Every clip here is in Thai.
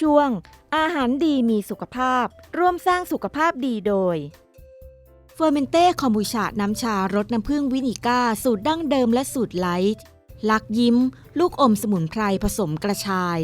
ช่วง อาหารดีมีสุขภาพ ร่วมสร้างสุขภาพดีโดยเฟอร์เมนเต้คอมบูชา น้ำชารสน้ำผึ้งวินิก้า สูตรดั้งเดิมและสูตรไลท์ ลักยิ้ม ลูกอมสมุนไพรผสมกระชาย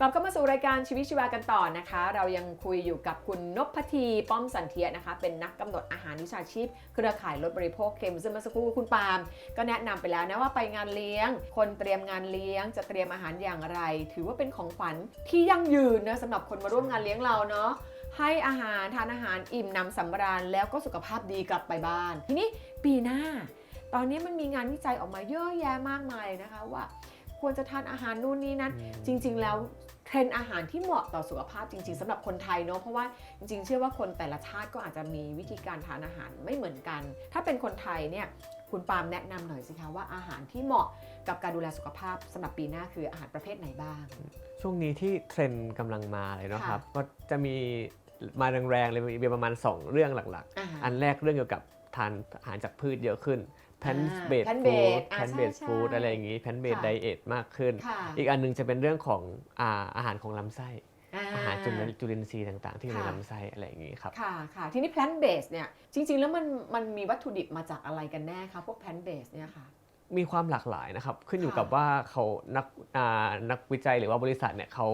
กลับเข้ามาสู่รายการชีวิตชีวากันต่อนะคะ เรายังคุยอยู่กับคุณนพทีป้อมสันเทียนะคะ เป็นนักกำหนดอาหารวิชาชีพ เครือข่ายลดบริโภคเค็มซึ่งเมื่อสักครู่คุณปาล์มก็แนะนำไปแล้วนะว่าไปงานเลี้ยง คนเตรียมงานเลี้ยง จะเตรียมอาหารอย่างไร ถือว่าเป็นของขวัญที่ยั่งยืนนะสำหรับคนมาร่วมงานเลี้ยงเราเนาะให้อาหารทานอาหารอิ่มนำสำราญแล้วก็สุขภาพดีกลับไปบ้าน ทีนี้ปีหน้า ตอนนี้มันมีงานวิจัยออกมาเยอะแยะมากมายนะคะว่า ควรจะทานอาหารนู่นนี่นั่นจริง ๆ แล้วเทรนด์อาหารที่เหมาะต่อสุขภาพจริง ๆสำหรับคนไทยเนาะเพราะว่าจริง ๆ เชื่อว่าคนแต่ละชาติก็อาจจะมีวิธีการทานอาหารไม่เหมือนกัน ถ้าเป็นคนไทยเนี่ยคุณปาล์มแนะนำหน่อยสิคะว่าอาหารที่เหมาะกับการดูแลสุขภาพสำหรับปีหน้าคืออาหารประเภทไหนบ้าง ช่วงนี้ที่เทรนด์กำลังมาเลยเนาะค่ะครับก็จะมีมาแรงๆเลยมีประมาณ 2 เรื่องหลักอาหารๆอันแรกเรื่องเกี่ยวกับทานอาหารจากพืชเยอะขึ้น แพนอ่าเบด plant ฟู้ based ดอ่าแพนเบดใช่ฟู้ดใช่อะไรอย่างนี้แพนเบดค่ะไดเอทมากขึ้นค่ะอีกอันหนึงจะเป็นเรื่องของอาอาหารของลำไส้อ่าอาหารจุลินจุลินทรีย์ต่างๆ ที่อยู่ในค่ะลำไส้อะไรอย่างนี้ครับ ค่ะค่ะทีนี้ plant based เนี่ยจริง ๆ แล้วมันมันมีวัตถุดิบมาจากอะไรกันแน่คะพวก plant based เนี่ยค่ะมีความหลากหลายนะครับขึ้นอยู่ค่ะกับว่าเขานักอ่านักวิจัยหรือว่าบริษัทเนี่ยเขา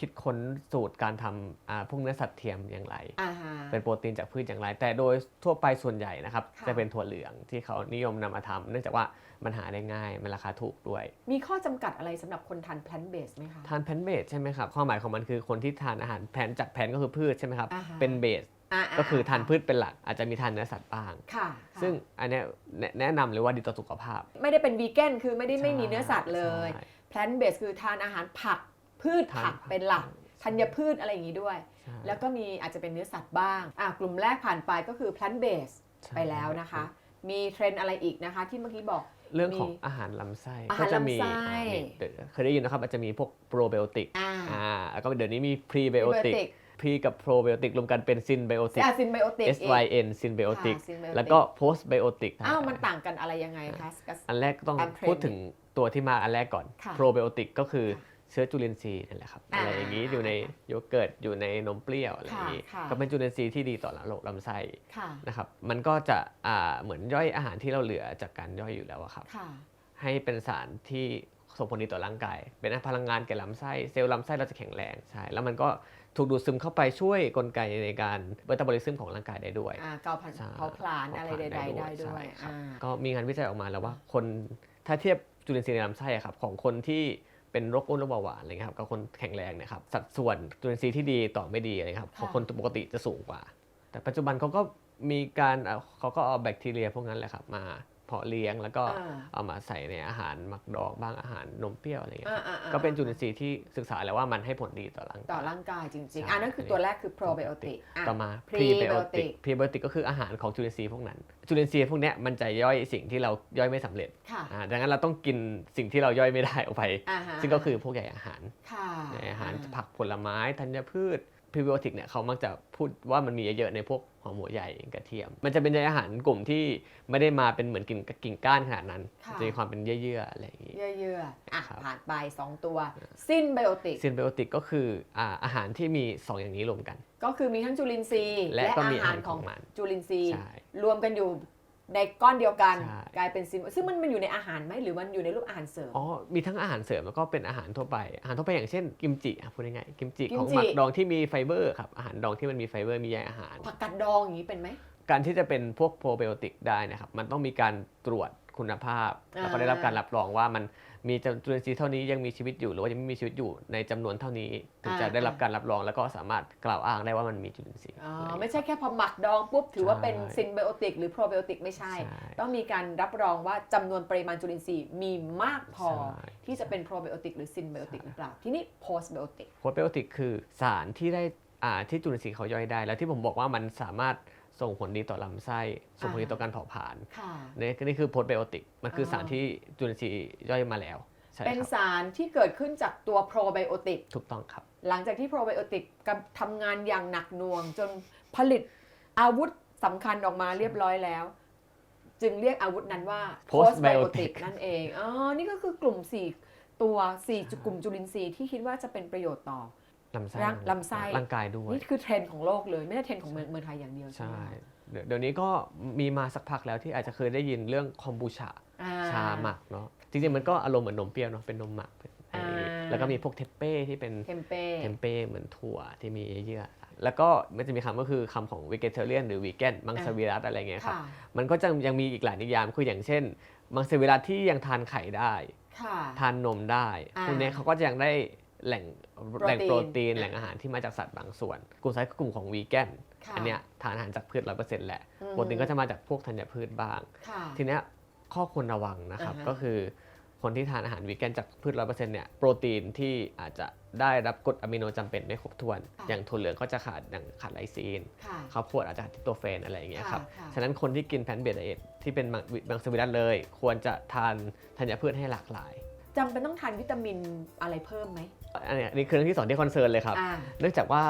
คิดค้นสูตรการทำอ่าพวกเนื้อสัตว์เทียมอย่างไรอ่าฮะเป็นโปรตีนจากพืชอย่างไร แต่โดยทั่วไปส่วนใหญ่นะครับค่ะจะเป็นถั่วเหลืองที่เขานิยมนำมาทำเนื่องจากว่ามันหาได้ง่าย มันราคาถูกด้วย มีข้อจำกัดอะไรสำหรับคนทาน plant based ไหมคะ ทานแพนเบสใช่ไหมครับความหมายของมันคือคนที่ทานอาหารแพนจากแพนก็คือพืชใช่ไหมครับอ่าฮะเป็นเบสาก็คือทานพืชเป็นหลักอาจจะมีทานเนื้อสัตว์บ้างค่ะค่ะซึ่งอันเนี้ยแนะแนะนำเลยว่าดีต่อสุขภาพ ไม่ได้เป็นวีแกนคือไม่ได้ไม่มีเนื้อสัตว์เลยใช่ plant based คือทานอาหารผัก พืชทานผักผักเป็นหลักธัญพืชอะไรอย่างนี้ด้วยใช่แล้วก็มีอาจจะเป็นเนื้อสัตว์บ้างอะกลุ่มแรกผ่านไปก็คือ plant based ใช่ไปแล้วนะคะ มีเทรนด์อะไรอีกนะคะ ที่เมื่อกี้บอกเรื่องของมีอาหารลำไส้อาหารก็จะมีลำไส้อ่ามีเดี๋ยวเคยได้ยินนะครับอาจจะมีพวกโปรไบโอติกอ่าอ่าแล้วก็เดี๋ยวนี้มีพรีไบโอติก prebiotic พรีกับโปรไบโอติกรวมกันเป็นซินไบโอติกอะซินไบโอติก S Y N ซินไบโอติกค่ะ synbiotic แล้วก็โพสไบโอติกอ้าวมันต่างกันอะไรยังไงคะกับอันแรกต้องตามเทรนด์พูดถึงตัวที่มาอันแรกก่อนค่ะโปรไบโอติกก็คือค่ะ เชื้อจุลินทรีย์นั่นแหละครับอ่าอะไรอย่างนี้อยู่ในโยเกิร์ตอยู่ในนมเปรี้ยวอะไรอย่างนี้ค่ะค่ะก็เป็นจุลินทรีย์ที่ดีต่อระบบลำไส้ค่ะนะครับมันก็จะอ่าเหมือนย่อยอาหารที่เราเหลือจากการย่อยอยู่แล้วอะครับค่ะให้เป็นสารที่ส่งผลดีต่อร่างกาย เป็นพลังงานแก่ลำไส้เซลล์ลำไส้เราจะแข็งแรงใช่แล้วมันก็ถูกดูดซึมเข้าไปช่วยกลไกในการเบต้าบอลิซึมของร่างกายได้ด้วยอ่าเกาพันใช่เผาผลาญอะไรใดๆได้ด้วยใช่ครับอ่าก็มีงานวิจัยออกมาแล้วว่าคนถ้าเทียบจุลินทรีย์ในลำไส้อะครับของคนที่ เป็นโรคอ้วนโรคเบาหวานอะไรเงี้ยครับกับคนแข็งแรงเนี่ยครับสัดส่วนจุลินทรีย์ที่ดีต่อไม่ดีอะไรเงี้ยครับของคนปกติจะสูงกว่า แต่ปัจจุบันเขาก็มีการเอาเขาก็เอาแบคทีเรียพวกนั้นแหละครับมา เพาะเลี้ยงแล้วก็อ่าเอามาใส่ในอาหารหมักดองบ้างอาหารนมเปรี้ยวอะไรเงี้ยครับอ่าอ่าก็เป็นจุลินทรีย์ที่ศึกษาแล้วว่ามันให้ผลดีต่อร่างต่อกายร่างกายจริงใช่ๆอ่านั่นคือตัวแรกคือ probiotic อะต่อมา prebiotic prebiotic prebiotic ก็คืออาหารของจุลินทรีย์พวกนั้น จุลินทรีย์พวกเนี้ยมันจะย่อยสิ่งที่เราย่อยไม่สำเร็จค่ะอ่าดังนั้นเราต้องกินสิ่งที่เราย่อยไม่ได้ออกไปอ่าฮะซึ่งก็คือพวกใหญ่อาหารค่ะใหญ่อาหารผักผลไม้ธัญพืช prebiotic เนี่ยเขามักจะพูดว่ามันมีเยอะๆในพวกหอมหัวใหญ่กระเทียม มันจะเป็นใยอาหารกลุ่มที่ไม่ได้มาเป็นเหมือนกิ่งกิ่งก้านขนาดนั้น ค่ะ จะมีความเป็นเยื่อๆอะไรอย่างนี้ เยื่อๆอะครับ ผ่านไป 2 ตัว synbiotic ซินไบโอติกก็คืออ่าอาหารที่มี 2 อย่างนี้รวมกัน ก็คือมีทั้งจุลินทรีย์และก็มีอาหารอาหารขขอองงมันจุลินทรีย์ ใช่ รวมกันอยู่ ในก้อนเดียวกัน ใช่ กลายเป็นซินซึ่งมันมันอยู่ในอาหารไหมหรือมันอยู่ในรูปอาหารเสริม อ๋อ มีทั้งอาหารเสริมแล้วก็เป็นอาหารทั่วไป อาหารทั่วไปอย่างเช่นกิมจิอะพูดง่ายๆกิมจิกิมจิ ของหมักดองที่มีไฟเบอร์ครับ อาหารดองที่มันมีไฟเบอร์มีใยอาหาร ผักกัดดองอย่างนี้เป็นไหม การที่จะเป็นพวกโปรไบโอติกได้นะครับ มันต้องมีการตรวจ คุณภาพอ่าแล้วก็ได้รับการรับรองว่ามันมีจำจุลินทรีย์เท่านี้ยังมีชีวิตอยู่ หรือว่ายังไม่มีชีวิตอยู่ในจำนวนเท่านี้ถึงจะได้รับการรับรองแล้วก็สามารถกล่าวอ้างได้ว่ามันมีจุลินทรีย์อ๋ออะไรอย่างไม่เงี้ยใช่แค่พอหมักดองปุ๊บถือว่าเป็นใช่ซินไบโอติกหรือโปรไบโอติกไม่ใช่ใช่ต้องมีการรับรองว่าจำนวนปริมาณจุลินทรีย์มีมากพอใช่ที่จะเป็นโปรไบโอติกหรือซินไบโอติกหรือเปล่าที่นี่โพสไบโอติกโปรไบโอติกคือสารที่ได้อ่าที่จุลินทรีย์เขาย่อยได้ แล้วที่ผมบอกว่ามันสามารถ ส่งผลดีต่อลำไส้ ส่งผลดีต่อการเผาผลาญค่ะ นี่นี่คือโพสไบโอติก มันคือออสารที่จุลินทรีย์ย่อยมาแล้วใช่เป็นครับสารที่เกิดขึ้นจากตัวโปรไบโอติก ถูกต้องครับ หลังจากที่โปรไบโอติกกำทำงานอย่างหนักหน่วง จนผลิตอาวุธสำคัญออกมาเรียบร้อยแล้ว จึงเรียกอาวุธนั้นว่า Postbiotic นั่นเองอ๋อนี่ก็คือกลุ่ม 4 ตัว4จุกลุ่มจุลินทรีย์ที่คิดว่าจะเป็นประโยชน์ต่อ ลำไส้ร่างลำไส้ ร่างกายด้วย นี่คือเทรนด์ของโลกเลย ไม่ใช่เทรนด์ของเมืองเมืองไทยอย่างเดียวใช่ใช่ไหมเดี๋ยวเดี๋ยวนี้ก็มีมาสักพักแล้วที่อาจจะเคยได้ยินเรื่องคอมบูชาอ่ชาหมักเนาะจริงๆมันก็อารมณ์เหมือนนมเปรี้ยวเนาะเป็นนมหมักเป็นอะไรอย่างงี้อ่าแล้วก็มีพวกเทปเป้ที่เป็นเทมเป้เทมเป้เหมือนถั่วที่มีเยื่อแล้วก็มันจะมีคำก็คือคำของ vegetarian หรือ vegan มังสวิรัตอะไรเงี้ยครับค่ะมันก็จะยังมีอีกหลายนิยามคืออย่างเช่น มังสวิรัตที่ยังทานไข่ได้ ค่ะ ทานนมได้อ่าพวกเนี้ยเขาก็จะยังได้ แหล่งโปรตีนแหล่งโปรตีนอ่าแหล่งอาหารที่มาจากสัตว์บางส่วน กลุ่มไซส์กลุ่มของวีแกนค่ะอันเนี้ยทานอาหารจากพืชร้อยเปอร์เซ็นต์แหละอืมโปรตีนก็จะมาจากพวกธัญพืชบ้างค่ะทีเนี้ยข้อควรระวังนะครับอ่าฮะก็คือคนที่ทานอาหารวีแกนจากพืชร้อยเปอร์เซ็นต์เนี่ยโปรตีนที่อาจจะได้รับกรดอะมิโนจำเป็นไม่ครบถ้วน อย่างถั่วเหลืองก็จะขาดอย่างขาดไลซีนค่ะข้าวโพดอาจจะขาดทิโตเฟนอะไรอย่างเงี้ยครับค่ะฉะนั้นคนที่กินแพลนเบดเอทที่เป็นมังมังสวิรัตเลย ควรจะทานธัญพืชให้หลากหลาย จำเป็นต้องทานวิตามินอะไรเพิ่มไหม อันเนี้ยนี่คือเรื่องที่สองที่คอนเซิร์นเลยครับ อ่า เนื่องจากว่า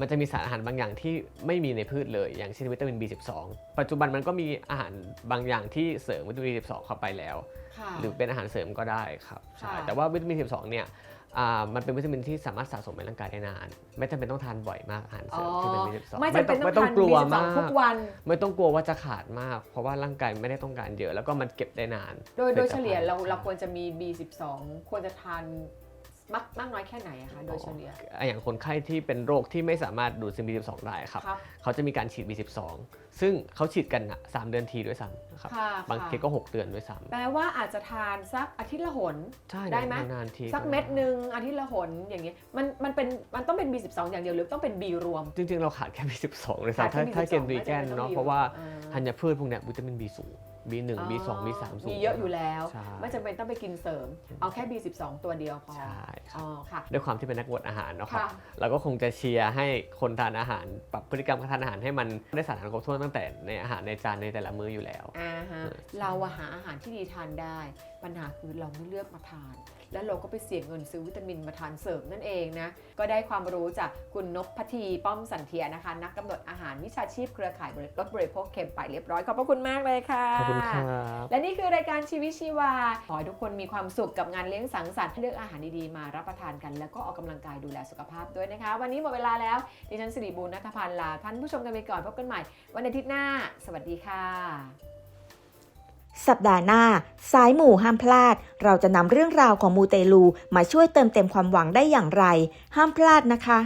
มันจะมีสารอาหารบางอย่างที่ไม่มีในพืชเลย อย่างเช่นวิตามิน B12 ปัจจุบันมันก็มีอาหารบางอย่างที่เสริมวิตามิน B12 เข้าไปแล้ว ค่ะ หรือเป็นอาหารเสริมก็ได้ครับใช่ค่ะ แต่ว่าวิตามิน12 เนี่ยอ่า มันเป็นวิตามินที่สามารถสะสมในร่างกายได้นาน ไม่จำเป็นต้องทานบ่อยมากอาหารเสริมที่เป็น B12 ไม่จำเป็นต้องไม่ต้องทานกลัว B12 มากทุกวัน ไม่ต้องกลัวว่าจะขาดมาก เพราะว่าร่างกายไม่ได้ต้องการเยอะแล้วก็มันเก็บได้นาน โดยโดยเฉลี่ยผตภัณฑ์เราเราควรจะมี B12 ควรจะทาน มากมากน้อยแค่ไหนอะคะโดยเฉลี่ย อย่างคนไข้ที่เป็นโรคที่ไม่สามารถดูดซึม B12 ได้ครับ ครับเขาจะมีการฉีด B12 ซึ่งเขาฉีดกันอะ3เดือนทีด้วยซ้ำนะครับค่ะบางค่ะทีก็ 6 เดือนด้วยซ้แปลว่าอาจจะทานสักอาทิตย์ละหนำใช่ได้ไหม นานๆทีสักเม็ดหนึ่งอาทิตย์ละหนอย่างเงี้ยมันมันเป็นมันต้องเป็น B12 อย่างเดียวหรือต้องเป็น B รวม จริงๆ เราขาดแค่ B12 เลยขาดซ้ำถ้าแค่ถ้า B12 เกินวีแกนไม่จำเป็นต้องเนาะ B เพราะว่าอ่าธัญพืชพวกเนี้ยวิตามิน B สูง B1 B2 B3 สูงมีเยอะอยู่แล้ว ใช่ ไม่จำเป็นต้องไปกินเสริม เอาแค่ B12 ตัวเดียวพอใช่ครัอ๋บอค่ะ ด้วยความที่เป็นนักบวชอาหารเนาะครับ ค่ะ เราก็คงจะเชียร์ให้คนทานอาหาร ปรับพฤติกรรมการทานอาหารให้มันได้สารอาหารครบถ้วนตั้งแต่ในอาหารในจานในแต่ละมื้ออยู่แล้ว อ่าฮะเออเราอะหาอาหารที่ดีทานได้ ปัญหาคือเราไม่เลือกมาทาน แล้วเราก็ไปเสี่ยงเงินซื้อวิตามินมาทานเสริมนั่นเองนะ ก็ได้ความรู้จากคุณนพพทีป้อมสันเทียนะคะ นักกำหนดอาหารวิชาชีพเครือข่ายลดบริโภคเค็มไปเรียบร้อย ขอบพระคุณมากเลยค่ะขอบคุณครับและนี่คือรายการชีวิตชีวา ขอให้ทุกคนมีความสุขกับงานเลี้ยงสังสรรค์เลือกอาหารดีๆมารับประทานกัน แล้วก็ออกกำลังกายดูแลสุขภาพด้วยนะคะ วันนี้หมดเวลาแล้วดิฉันสิริบูรณัฐพันธ์ลาท่านผู้ชมกันไปก่อนพบกันใหม่ วันอาทิตย์หน้า สวัสดีค่ะ สัปดาห์หน้า สายหมู่ห้ามพลาด เราจะนำเรื่องราวของมูเตลูมาช่วยเติมเต็มความหวังได้อย่างไร ห้ามพลาดนะคะ